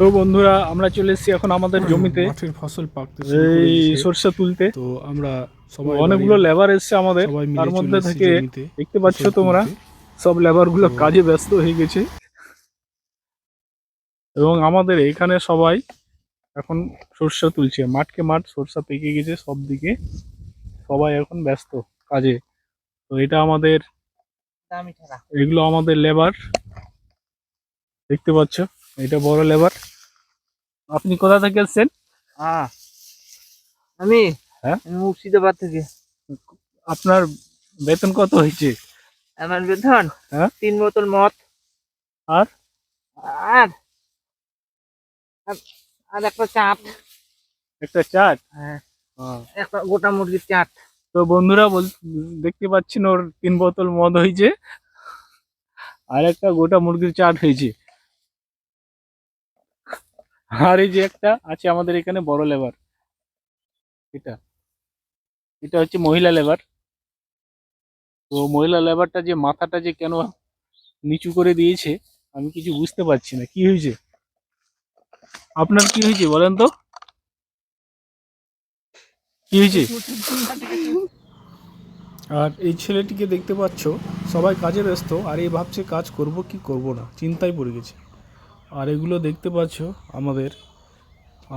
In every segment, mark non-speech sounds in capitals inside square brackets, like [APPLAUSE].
তো বন্ধুরা আমরা চলে এসেছি এখন আমাদের [COUGHS] জমিতে। মাঠের ফসল পাকতে এই। সরষে তুলতে। তো আমরা সবাই অনেকগুলো লেবার এসছে আমাদের। তার মধ্যে থেকে দেখতে পাচ্ছ তোমরা সব লেবারগুলো কাজে ব্যস্ত হয়ে গেছে। এবং আমাদের এখানে সবাই এখন সরষে তুলছে। মাঠকে মাঠ সরষা পেকে গেছে সব দিকে। সবাই এখন ব্যস্ত কাজে। তো এটা আমাদের এগুলো আমাদের লেবার। দেখতে পাচ্ছ এটা বড় লেবার। আপনি কোথা থেকে এসছেন হ্যাঁ আমি হ্যাঁ? মুর্শিদাবাদ থেকে। আপনার বেতন কত হয়েছে? আমার বেতন? হ্যাঁ? তিন বোতল মদ। আর? আর? আর- আর একটা চাট। একটা চাট? হ্যাঁ। হ্যাঁ। একটা গোটা মুরগির চাট। তো বন্ধুরা বল দেখতে পাচ্ছেন ওর তিন বোতল মদ হয়েছে। আর একটা গোটা মুরগির চাট হয়েছে। আর এই যে একটা আছে আমাদের এখানে বড় লেবার। এটা। এটা হচ্ছে মহিলা লেবার। তো মহিলা লেবারটা যে মাথাটা যে কেন নিচু করে দিয়েছে, আমি কিছু বুঝতে পারছি না। কি হয়েছে? আপনার কি হয়েছে বলেন তো? কি হয়েছে? আর এই ছেলেটিকে দেখতে পাচ্ছ, সবাই কাজে ব্যস্ত, আর এই ভাবছে কাজ করব কি করব না, চিন্তায় পড়ে গেছে। আর এগুলো দেখতে পাচ্ছ, আমাদের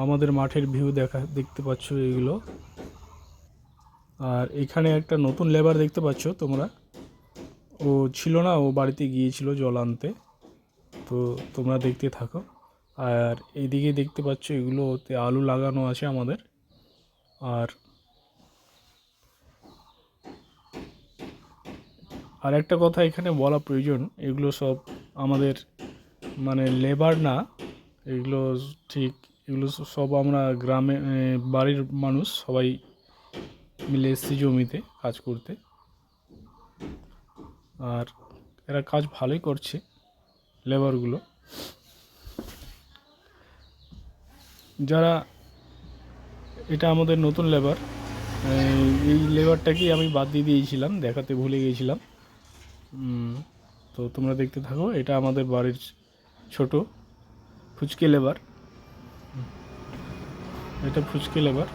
আমাদের মাঠের ভিউ দেখা, দেখতে পাচ্ছ এগুলো। আর এখানে একটা নতুন লেবার দেখতে পাচ্ছ তোমরা। ও ছিল না, ও বাড়িতে গিয়েছিল জল আনতে। তো তোমরা দেখতে থাকো। আর এইদিকে দেখতে পাচ্ছ এগুলো ওতে আলু লাগানো আছে আমাদের। আর আর একটা কথা এখানে বলা প্রয়োজন, এগুলো সব আমাদের মানে লেবার না, এগুলো ঠিক, এগুলো সব আমরা গ্রামে বাড়ির মানুষ সবাই মিলে এসেছি জমিতে কাজ করতে। আর এরা কাজ ভালোই করছে লেবারগুলো যারা, এটা আমাদের নতুন লেবার এই লেবারটাকেই আমি বাদ দিয়ে দিয়েছিলাম, দেখাতে ভুলে গিয়েছিলাম তো তোমরা দেখতে থাকো, এটা আমাদের বাড়ির ছোট ফুচকে লেবার। এটা ফুচকে লেবার।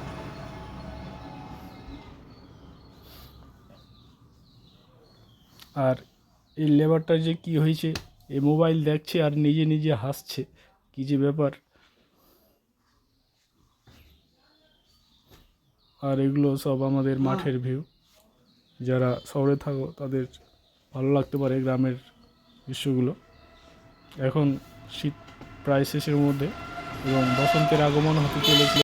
আর এই লেবারটা যে কি হয়েছে এই মোবাইল দেখছে আর নিজে নিজে হাসছে কি যে ব্যাপার। আর এগুলো সব আমাদের মাঠের ভিউ। যারা শহরে থাকো তাদের ভালো লাগতে পারে গ্রামের দৃশ্যগুলো। এখন শীত প্রায় শেষের মধ্যে এবং বসন্তের আগমন হতে চলেছে।